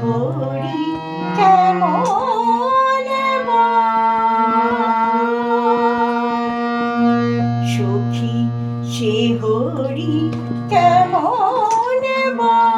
হরি কেমন? সখী সে হরি কেমন বল?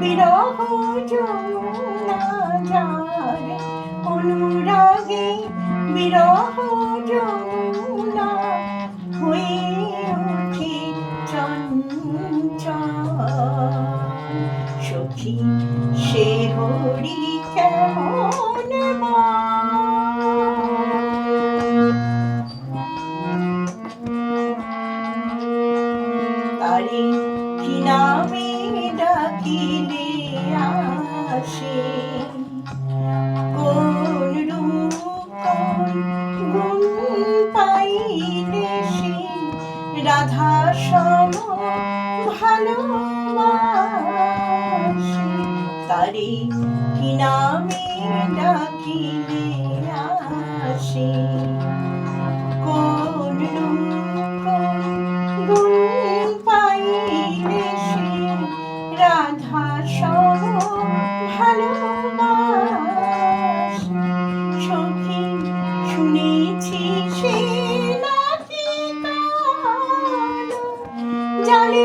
বিরহ যমুনা যার অনুরাগে বিরহ যমুনা হয়ে ওঠে চঞ্চল সখী সে হরি কেমন তারে কি নামে ডাকিলে আসে। কোন গুণ পাইলে সে? রাধা সম ভালোবাসে। তারে কি নামে ডাকিলে আসে?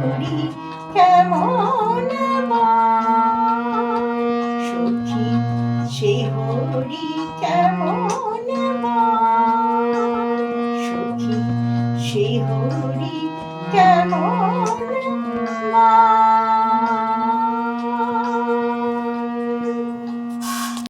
হরি কেমন? সখী সে হরি কেমন? সখী সে হরি কেমন বল?